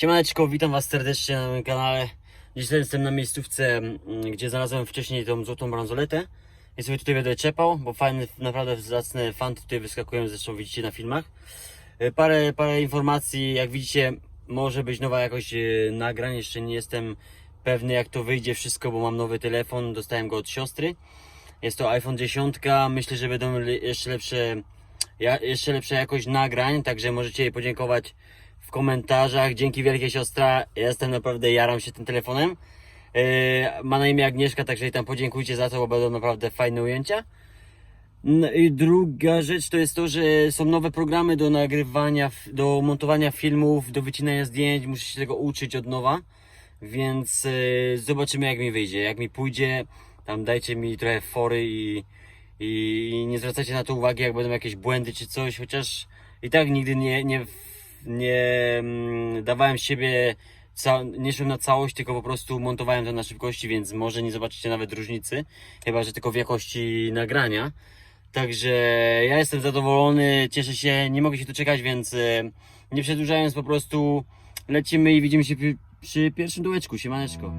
Siemaneczko, witam was serdecznie na moim kanale. Dzisiaj jestem na miejscówce, mm, gdzie znalazłem wcześniej tą złotą bransoletę. I sobie tutaj będę czepał, bo fajne, naprawdę zacne fanty tutaj wyskakują, zresztą widzicie na filmach. E, Parę, parę informacji, jak widzicie, może być nowa jakość e, nagrań. Jeszcze nie jestem pewny jak to wyjdzie wszystko, bo mam nowy telefon, dostałem go od siostry. Jest to iPhone 10, myślę, że będą jeszcze lepsze, jeszcze lepsza jakość nagrań, także możecie jej podziękować w komentarzach. Dzięki wielkie siostra, jestem naprawdę, jaram się tym telefonem. Yy, ma na imię Agnieszka, także jej tam podziękujcie za to, bo będą naprawdę fajne ujęcia. No i druga rzecz to jest to, że są nowe programy do nagrywania, do montowania filmów, do wycinania zdjęć, muszę się tego uczyć od nowa, więc yy, zobaczymy jak mi wyjdzie, jak mi pójdzie, tam dajcie mi trochę fory i, i, i nie zwracajcie na to uwagi, jak będą jakieś błędy czy coś, chociaż i tak nigdy nie, nie, nie mm, dawałem siebie, nie szłem na całość, tylko po prostu montowałem to na szybkości, więc może nie zobaczycie nawet różnicy, chyba że tylko w jakości nagrania. Także ja jestem zadowolony, cieszę się, nie mogę się doczekać, więc e, nie przedłużając po prostu lecimy i widzimy się przy, pierwszym dołeczku, siemaneczko.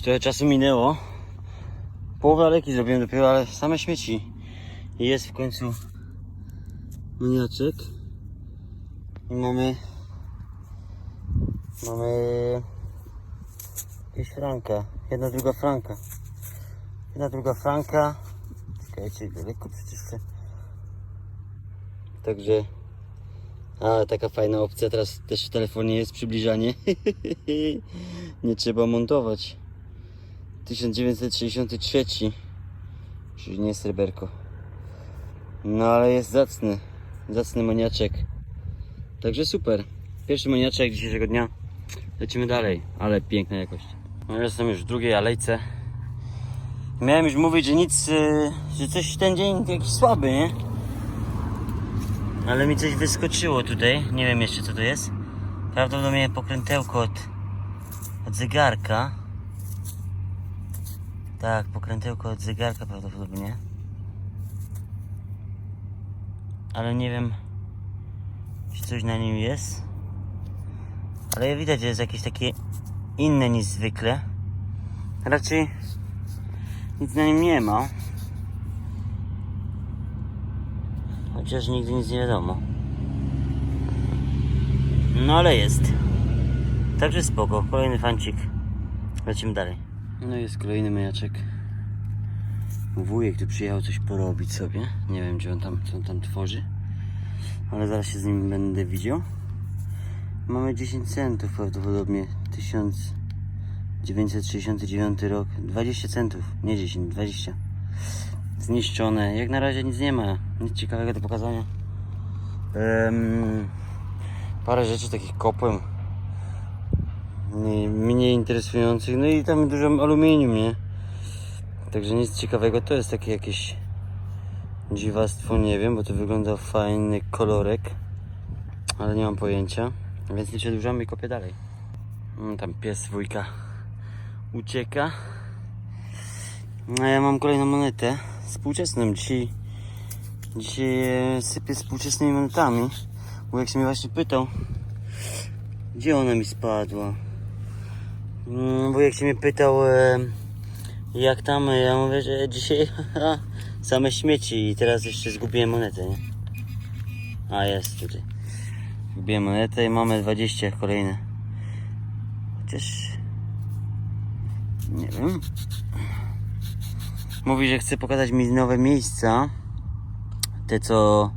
Już trochę czasu minęło. Połowę aleki zrobiłem dopiero, ale same śmieci. I jest w końcu miniaczek. I mamy mamy jakieś franka. Jedna, druga franka. Jedna, druga franka. Czekajcie, daleko te. Także a, taka fajna opcja, teraz też w telefonie jest przybliżanie. Nie trzeba montować. 1963. Czyli nie sreberko. No ale jest zacny. Zacny maniaczek. Także super. Pierwszy maniaczek dzisiejszego dnia. Lecimy dalej, ale piękna jakość. No ja jestem już w drugiej alejce. Miałem już mówić, że nic, y, że coś ten dzień jakiś słaby, nie? Ale mi coś wyskoczyło tutaj. Nie wiem jeszcze co to jest. Prawdopodobnie pokrętełko od, od zegarka. Tak, pokrętełko od zegarka prawdopodobnie. Ale nie wiem, czy coś na nim jest. Ale widać, że jest jakieś takie inne niż zwykle. Raczej nic na nim nie ma. Chociaż nigdy nic nie wiadomo. No ale jest. Także spoko. Kolejny fancik. Lecimy dalej. No jest kolejny majaczek. Wujek tu przyjechał coś porobić sobie. Nie wiem gdzie on tam, co on tam tworzy. Ale zaraz się z nim będę widział. Mamy 10 centów prawdopodobnie. 1969 rok. 20 centów. Nie 10, 20 zniszczone. Jak na razie nic nie ma, nic ciekawego do pokazania. Em, parę rzeczy takich kopłem. Nie, mniej interesujących. No i tam dużo aluminium, nie? Także nic ciekawego. To jest takie jakieś dziwactwo, nie wiem, bo to wygląda fajny kolorek. Ale nie mam pojęcia. Więc nie przedłużamy i kopię dalej. Mm, Tam pies wujka ucieka. No ja mam kolejną monetę współczesną. Dzisiaj, dzisiaj sypię współczesnymi monetami. Bo jak się mnie właśnie pytał, gdzie ona mi spadła. Mm, jak się mnie pytał, jak tam, ja mówię, że dzisiaj same śmieci i teraz jeszcze zgubiłem monetę, nie? A jest tutaj. Zgubiłem monetę i mamy 20 kolejne. Chociaż nie wiem. Mówi, że chce pokazać mi nowe miejsca. Te co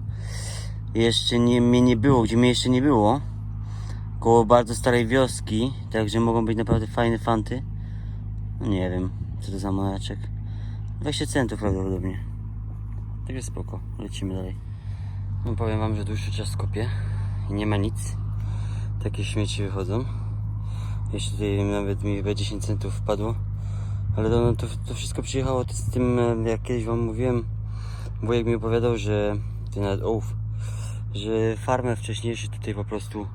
jeszcze nie, mnie nie było, gdzie mnie jeszcze nie było. Koło bardzo starej wioski, także mogą być naprawdę fajne fanty. No nie wiem, co to za moneczek. 20 centów prawdopodobnie. Tak jest spoko, lecimy dalej. No powiem wam, że dłuższy czas kopię i nie ma nic. Takie śmieci wychodzą. Jeszcze tutaj nawet mi chyba 10 centów wpadło. Ale to, no, to, to wszystko przyjechało z tym, e, jak kiedyś wam mówiłem, wujek mi opowiadał, że nawet ołów, że farmę wcześniejszy tutaj po prostu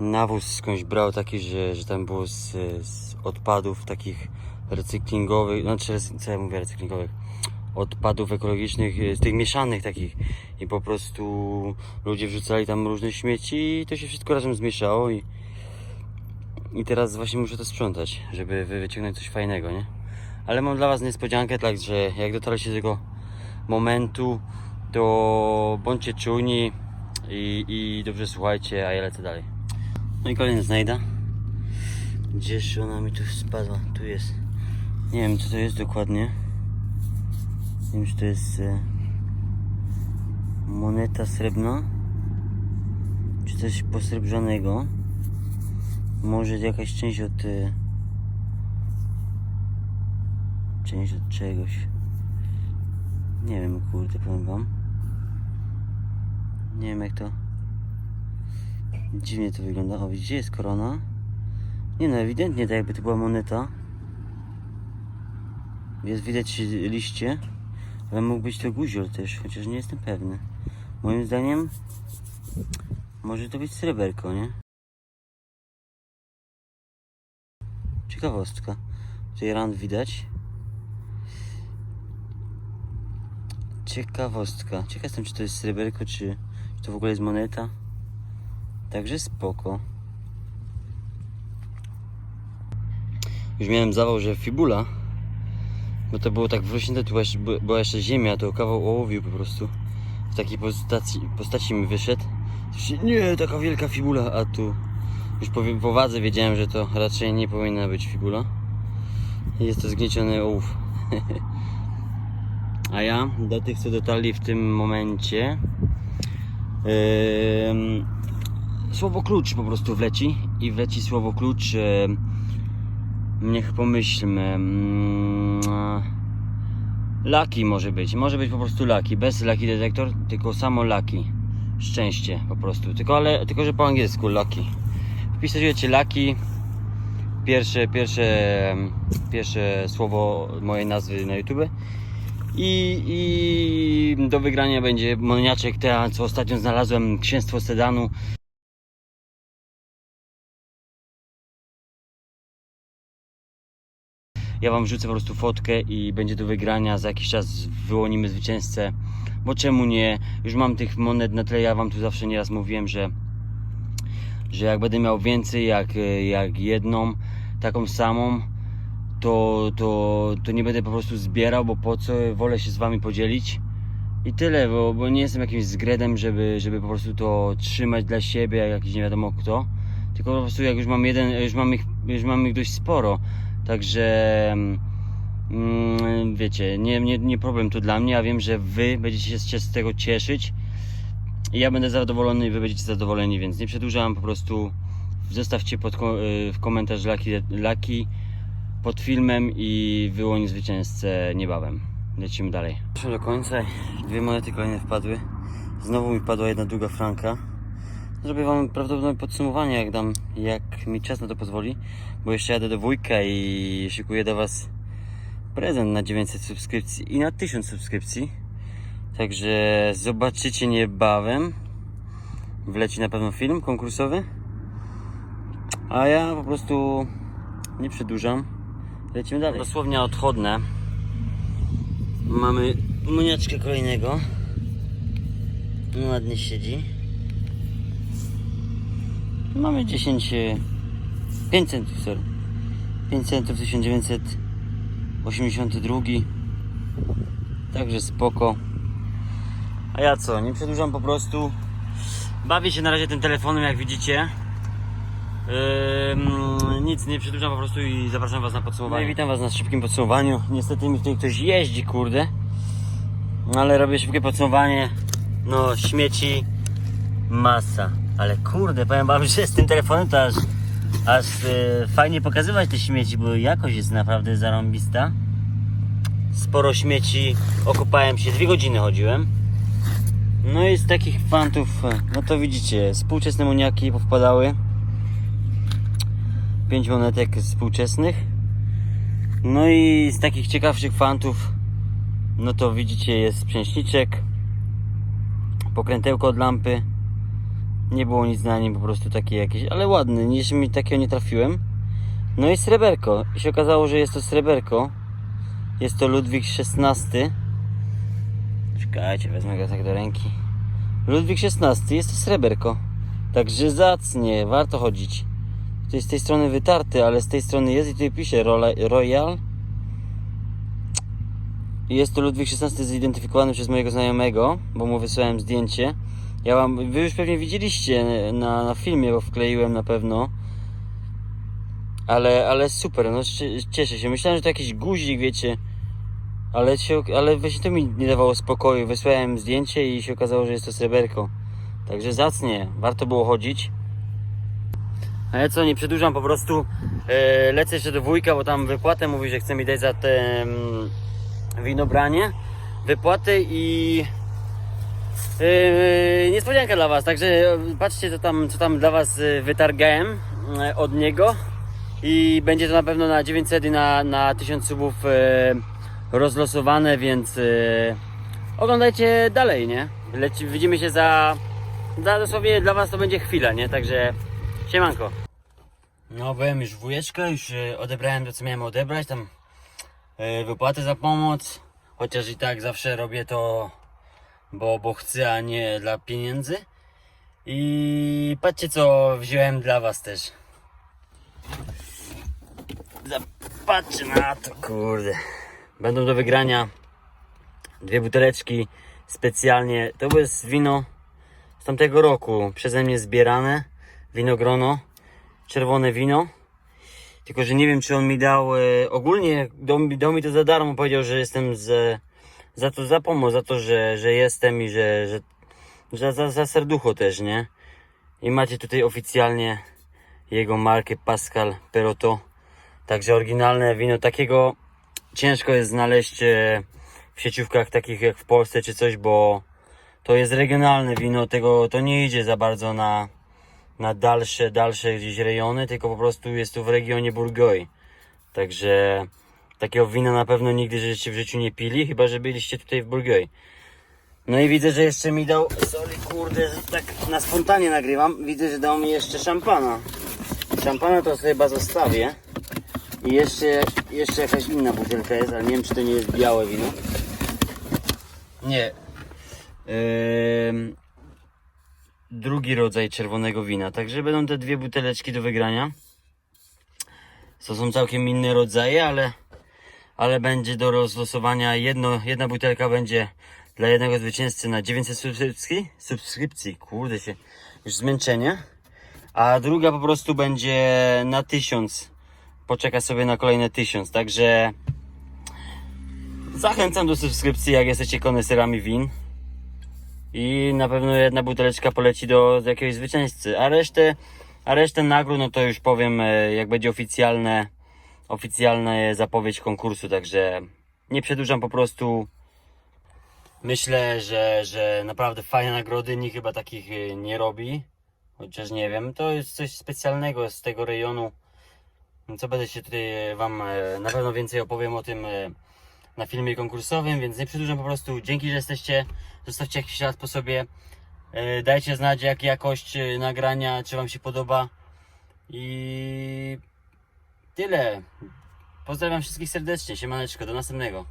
nawóz skądś brał taki, że, że tam było z, z odpadów takich recyklingowych, znaczy co ja mówię recyklingowych, odpadów ekologicznych, e, z tych mieszanych takich i po prostu ludzie wrzucali tam różne śmieci i to się wszystko razem zmieszało i i teraz właśnie muszę to sprzątać, żeby wy- wyciągnąć coś fajnego, nie? Ale mam dla was niespodziankę, także jak dotarcie do tego momentu, to bądźcie czujni i, i dobrze słuchajcie, a ja lecę dalej. No i kolejny znajda. Gdzież ona mi tu spadła? Tu jest. Nie wiem co to jest dokładnie. Nie wiem czy to jest e, moneta srebrna. Czy coś posrebrzanego. Może jakaś część od... e, Część od czegoś. Nie wiem kurde powiem wam. Nie wiem jak to... Dziwnie to wygląda. O, gdzie jest korona? Nie no, ewidentnie tak jakby to była moneta. Jest widać liście, ale mógł być to guzior też, chociaż nie jestem pewny. Moim zdaniem może to być sreberko, nie? Ciekawostka. Tutaj rand widać. Ciekawostka. Ciekaw jestem, czy to jest sreberko, czy, czy to w ogóle jest moneta. Także spoko. Już miałem zawał, że fibula. Bo to było tak wrośnięte, tu była jeszcze, ziemia, to kawał ołowiu po prostu. W takiej postaci, postaci mi wyszedł. Nie, taka wielka fibula, a tu już po, po wadze wiedziałem, że to raczej nie powinna być fibula. Jest to zgnieciony ołów. A ja, do tych co dotarli w tym momencie, em, słowo klucz po prostu wleci i wleci słowo klucz. em, niech pomyślmy. mm, Lucky może być, może być po prostu Lucky, bez Lucky detektor, tylko samo Lucky. Szczęście po prostu, tylko, ale, tylko że po angielsku Lucky. Wpisujecie Lucky, pierwsze, pierwsze, pierwsze słowo mojej nazwy na YouTube. I, I do wygrania będzie moniaczek, te co ostatnio znalazłem, księstwo sedanu. Ja wam wrzucę po prostu fotkę i będzie do wygrania. Za jakiś czas wyłonimy zwycięzcę. Bo czemu nie? Już mam tych monet na tyle. Ja wam tu zawsze nieraz mówiłem, że, że jak będę miał więcej, jak, jak jedną taką samą, to, to, to nie będę po prostu zbierał, bo po co? Wolę się z wami podzielić. I tyle, bo, bo nie jestem jakimś zgredem, żeby, żeby po prostu to trzymać dla siebie, jak jakiś nie wiadomo kto. Tylko po prostu jak już mam jeden, już mam ich, już mam ich dość sporo. Także mm, wiecie, nie, nie, nie problem to dla mnie, a wiem, że wy będziecie się z tego cieszyć. I ja będę zadowolony i wy będziecie zadowoleni, więc nie przedłużam, po prostu zostawcie pod, y, w komentarz laki, laki pod filmem i wyłoni zwycięzcę niebawem. Lecimy dalej. Doszłem do końca dwie monety kolejne wpadły. Znowu mi padła jedna długa franka. Zrobię wam prawdopodobne podsumowanie, jak dam, jak mi czas na to pozwoli, bo jeszcze jadę do wujka i szykuję do was prezent na 900 subskrypcji i na 1000 subskrypcji. Także zobaczycie niebawem. Wleci na pewno film konkursowy. A ja po prostu nie przedłużam. Lecimy dalej. Dosłownie odchodne. Mamy moniaczkę kolejnego. No, Ładnie siedzi. Mamy 10, e, 5 centów, sorry. 5 centów 1982. Także spoko. A ja co, nie przedłużam po prostu. Bawię się na razie tym telefonem, jak widzicie. Nic nie przedłużam po prostu i zapraszam was na podsumowanie. No witam was na szybkim podsumowaniu. Niestety mi tutaj ktoś jeździ, kurde. No ale robię szybkie podsumowanie. No, śmieci Masa. Ale kurde, powiem wam, że z tym telefonem to aż, aż e, fajnie pokazywać te śmieci, bo jakość jest naprawdę zarąbista. Sporo śmieci, okopałem się, dwie godziny chodziłem. No i z takich fantów, e, no to widzicie, współczesne muniaki powpadały. Pięć monetek współczesnych. No i z takich ciekawszych fantów, no to widzicie, jest przęśniczek, pokrętełko od lampy. Nie było nic na nim, po prostu takie jakieś, ale ładny, jeszcze mi takiego nie trafiłem. No i sreberko. I się okazało, że jest to sreberko. Jest to Ludwik XVI. Czekajcie, wezmę go tak do ręki. Ludwik XVI, jest to sreberko. Także zacnie, warto chodzić. To jest z tej strony wytarty, ale z tej strony jest i tutaj pisze Royal. Jest to Ludwik XVI zidentyfikowany przez mojego znajomego, bo mu wysłałem zdjęcie. Ja wam, wy już pewnie widzieliście na, na filmie, bo wkleiłem na pewno. Ale, ale super, no cie- cieszę się. Myślałem, że to jakiś guzik, wiecie. Ale, się, ale właśnie to mi nie dawało spokoju. Wysłałem zdjęcie i się okazało, że jest to sreberko. Także zacnie, warto było chodzić. A ja co, nie przedłużam, po prostu e, lecę jeszcze do wujka, bo tam wypłatę mówi, że chce mi dać za te mm, winobranie. Wypłatę i e, niespodzianka dla Was. Także patrzcie, co tam, co tam dla Was e, wytargałem e, od niego. I będzie to na pewno na 900 i na, na 1000 subów e, rozlosowane, więc e, oglądajcie dalej, nie? Leci, widzimy się za, za dosłownie dla Was to będzie chwila, nie? Także siemanko. No byłem już wujeczka, już e, odebrałem to co miałem odebrać, tam e, wypłatę za pomoc, chociaż i tak zawsze robię to, bo, bo chcę, a nie dla pieniędzy. I patrzcie co wziąłem dla Was też. Patrzcie na to, kurde. Będą do wygrania dwie buteleczki specjalnie. To jest wino z tamtego roku, przeze mnie zbierane. Winogrono, czerwone wino. Tylko, że nie wiem, czy on mi dał. E, ogólnie dał, mi- to za darmo. Powiedział, że jestem z, za to za pomoc, za to, że, że jestem i że, że, że za, za serducho też, nie? I macie tutaj oficjalnie jego markę Pascal Perotto. Także oryginalne wino takiego ciężko jest znaleźć e, w sieciówkach takich jak w Polsce czy coś, bo to jest regionalne wino, tego to nie idzie za bardzo na, na dalsze, dalsze gdzieś rejony, tylko po prostu jest tu w regionie Burgoj. Także takiego wina na pewno nigdy żeście w życiu nie pili, chyba że byliście tutaj w Burgoj. No i widzę, że jeszcze mi dał, sorry kurde, że tak na spontanie nagrywam, widzę, że dał mi jeszcze szampana. Szampana to sobie chyba zostawię. I jeszcze, jeszcze jakaś inna butelka jest, ale nie wiem czy to nie jest białe wino. Nie. Drugi rodzaj czerwonego wina. Także będą te dwie buteleczki do wygrania. To są całkiem inne rodzaje, ale, ale będzie do rozlosowania. Jedno, jedna butelka będzie dla jednego zwycięzcy na 900 subskrypcji. Subskrypcji, kurde się, już zmęczenie. A druga po prostu będzie na 1000 poczeka sobie na kolejne tysiąc. Także zachęcam do subskrypcji, jak jesteście koneserami win. I na pewno jedna buteleczka poleci do, do jakiegoś zwycięzcy. A resztę, a resztę nagród, no to już powiem, e, jak będzie oficjalne, oficjalna zapowiedź konkursu. Także nie przedłużam po prostu. Myślę, że, że naprawdę fajne nagrody. Nikt chyba takich e, nie robi. Chociaż nie wiem, to jest coś specjalnego z tego rejonu. Co będę się tutaj Wam e, na pewno więcej opowiem o tym e, na filmie konkursowym, więc nie przedłużam po prostu. Dzięki, że jesteście. Zostawcie jakiś raz po sobie. E, Dajcie znać, jak jakość nagrania, czy Wam się podoba. I tyle. Pozdrawiam wszystkich serdecznie. Siemaneczko, do następnego.